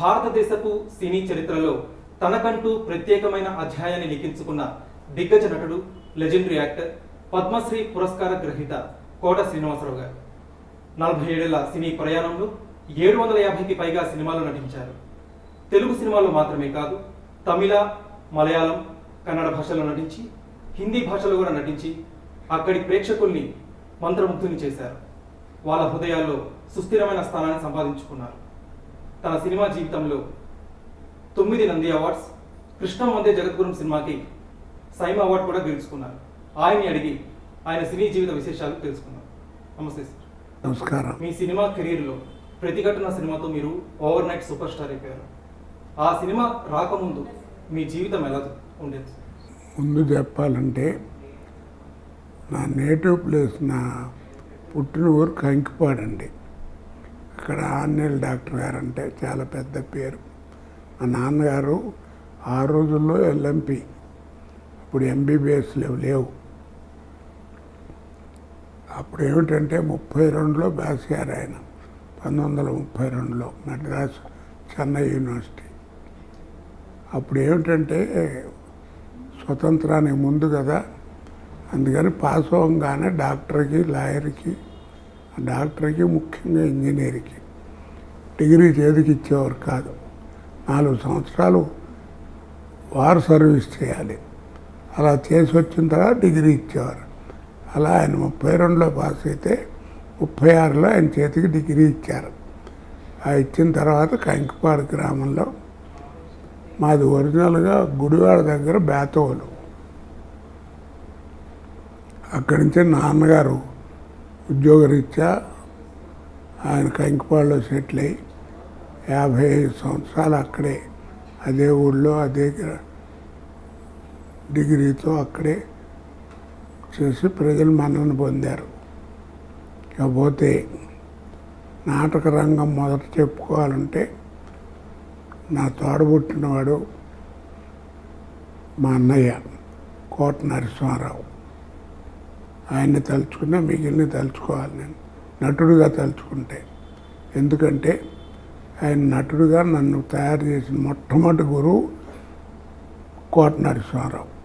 భారతదేశపు సినీ చరిత్రలో తనకంటూ ప్రత్యేకమైన అధ్యాయాన్ని లిఖించుకున్న దిగ్గజ నటుడు లెజెండరీ యాక్టర్ పద్మశ్రీ పురస్కార గ్రహీత కోట శ్రీనివాసరావు గారు. నలభై ఏడేళ్ళ సినీ ప్రయాణంలో ఏడు వందల యాభైకి పైగా సినిమాలు నటించారు. తెలుగు సినిమాలో మాత్రమే కాదు తమిళ మలయాళం కన్నడ భాషలో నటించి హిందీ భాషలో కూడా నటించి అక్కడి ప్రేక్షకుల్ని మంత్రముగ్ధుని చేశారు. వాళ్ళ హృదయాల్లో సుస్థిరమైన స్థానాన్ని సంపాదించుకున్నారు. తన సినిమా జీవితంలో తొమ్మిది నంది అవార్డ్స్ కృష్ణ వందే జగద్గురం సినిమాకి సైమ్ అవార్డు కూడా గెలుచుకున్నారు. ఆయన్ని అడిగి ఆయన సినీ జీవిత విశేషాలు తెలుసుకున్నారు నమస్తే సార్. నమస్కారం. మీ సినిమా కెరీర్లో ప్రతిఘటన సినిమాతో మీరు ఓవర్ నైట్ సూపర్ స్టార్ అయిపోయారు. ఆ సినిమా రాకముందు మీ జీవితం ఎలా ఉండేది? ముందు చెప్పాలంటే నా నేటివ్ ప్లేస్ నా పుట్టిన ఊరు కంకిపాడండి అక్కడ ఆన్నెల్ డాక్టర్ గారు అంటే చాలా పెద్ద పేరు. మా నాన్నగారు ఆ రోజుల్లో ఎల్ఎంపి. ఇప్పుడు ఎంబీబీఎస్ లేవు. లేవు అప్పుడు ఏమిటంటే ముప్పై రెండులో బ్యాసిగారు ఆయన పంతొమ్మిది వందల ముప్పై రెండులో మద్రాస్ చెన్నై యూనివర్సిటీ. అప్పుడు ఏమిటంటే స్వతంత్రానికి ముందు కదా అందుకని పాస్ అవ్వగానే డాక్టర్కి లాయర్కి డాక్టర్కి ముఖ్యంగా ఇంజనీర్కి. డిగ్రీ చేతికి ఇచ్చేవారు కాదు. నాలుగు సంవత్సరాలు వార్ సర్వీస్ చేయాలి. అలా చేసి వచ్చిన తర్వాత డిగ్రీ ఇచ్చేవారు. అలా ఆయన ముప్పై రెండులో పాస్ అయితే ముప్పై ఆరులో ఆయన చేతికి డిగ్రీ ఇచ్చారు. ఆ ఇచ్చిన తర్వాత కంకిపాడు గ్రామంలో మాది ఒరిజినల్గా గుడివాడ దగ్గర బేతోలు. అక్కడి నుంచి నాన్నగారు ఉద్యోగరీత్యా ఆయన కంకిపాడులో సెటిల్ అయ్యి యాభై ఐదు సంవత్సరాలు అక్కడే అదే ఊళ్ళో అదే డిగ్రీతో అక్కడే చేసి ప్రజలు మన్నన పొందారు. ఇకపోతే నాటక రంగం మొదట చెప్పుకోవాలంటే నా తోడబుట్టినవాడు మా అన్నయ్య కోట నరసింహారావు. ఆయన్ని తలుచుకున్నా మిగిలిన తలుచుకోవాలి నేను. నటుడుగా తలుచుకుంటే. ఎందుకంటే ఆయన నటుడుగా నన్ను తయారు చేసిన మొట్టమొదటి గురువు కోట నరసింహారావు.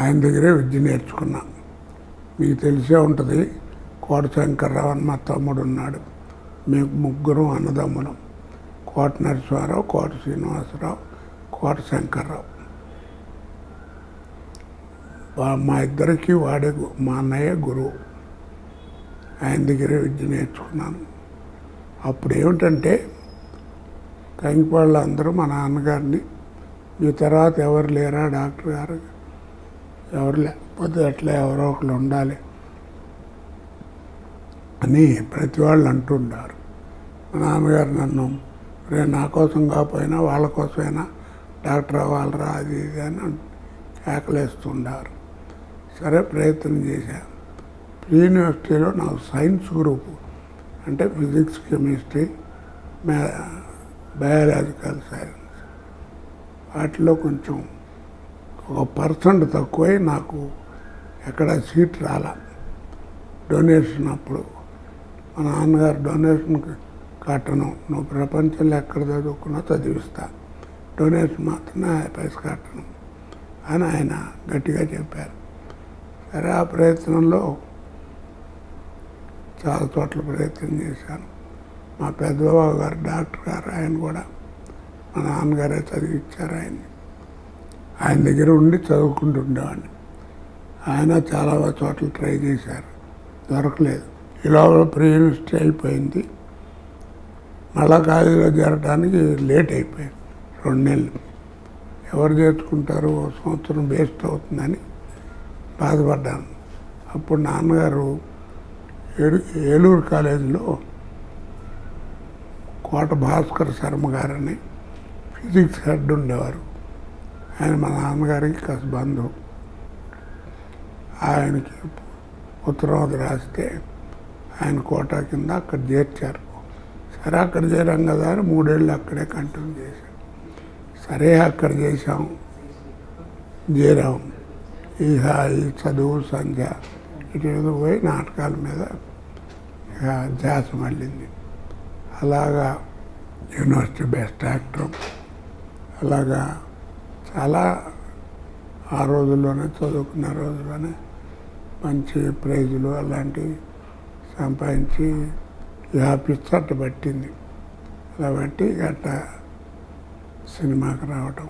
ఆయన దగ్గరే విద్య నేర్చుకున్నా. మీకు తెలిసే ఉంటుంది కోట శంకర్రావు అని మా తమ్ముడు ఉన్నాడు. మేము ముగ్గురం అన్నదమ్ములం. కోట నరసింహారావు కోట శ్రీనివాసరావు కోట శంకర్రావు. మా ఇద్దరికి వాడే మా అన్నయ్య గురువు ఆయన దగ్గరే విద్య నేర్చుకున్నాను. అప్పుడు ఏమిటంటే కంకిపాళ్ళు అందరూ మా నాన్నగారిని మీ తర్వాత ఎవరు లేరా డాక్టర్ గారు ఎవరు లేకపోతే అట్లా ఎవరో ఒకరు ఉండాలి అని ప్రతి వాళ్ళు అంటుండారు. మా నాన్నగారు నన్ను రే నా కోసం కాకపోయినా వాళ్ళ కోసమైనా డాక్టర్ అవ్వాలరా అది ఇది అని కేకలేస్తుండారు. సరే ప్రయత్నం చేశాను ప్రీ యూనివర్సిటీలో నాకు సైన్స్ గ్రూప్ అంటే ఫిజిక్స్ కెమిస్ట్రీ మ్యా బయాలజికల్ సైన్స్. వాటిలో కొంచెం ఒక పర్సెంట్ తక్కువై నాకు ఎక్కడ సీట్ రాల. డొనేషన్ అప్పుడు మా నాన్నగారు డొనేషన్ కట్టను. నువ్వు ప్రపంచంలో ఎక్కడ చదువుకున్నా చదివిస్తా. డొనేషన్ మాత్రమే పైస కట్టను అని ఆయన గట్టిగా చెప్పారు. సరే ఆ ప్రయత్నంలో చాలా చోట్ల ప్రయత్నం చేశాను. మా పెద్దబాబు గారు డాక్టర్ గారు ఆయన కూడా మా నాన్నగారే చదివిచ్చారు ఆయన్ని. ఆయన దగ్గర ఉండి చదువుకుంటుండేవాడిని ఆయన చాలా చోట్ల ట్రై చేశారు. దొరకలేదు. ఇలా ప్రీ యూనివర్సిటీ అయిపోయింది మళ్ళా కాలేజీలో చేరడానికి లేట్ అయిపోయింది. రెండు నెలలు. ఎవరు చేర్చుకుంటారు? ఓ సంవత్సరం వేస్ట్ అవుతుందని బాధపడ్డాను. అప్పుడు నాన్నగారు ఏడు ఏలూరు కాలేజీలో కోట భాస్కర్ శర్మ గారని ఫిజిక్స్ హెడ్ ఉండేవారు. ఆయన మా నాన్నగారికి కాస్త బంధువు. ఆయనకి ఉత్తరం అది రాస్తే ఆయన కోట కింద అక్కడ చేర్చారు. సరే అక్కడ చేరాం కదా అని మూడేళ్ళు అక్కడే కంటిన్యూ చేశాం. సరే అక్కడ చేసాం చేరాము ఈ చదువు సంధ్య ఇటు పోయి నాటకాల మీద ఇక ధ్యాస మళ్ళింది. అలాగా యూనివర్సిటీ బెస్ట్ యాక్టర్. అలాగా చాలా ఆ రోజుల్లోనే చదువుకున్న రోజుల్లోనే మంచి ప్రైజులు అలాంటివి సంపాదించి ఆఫీస్ అట్ట పట్టింది. అలా బట్టి గట్ట సినిమాకి రావటం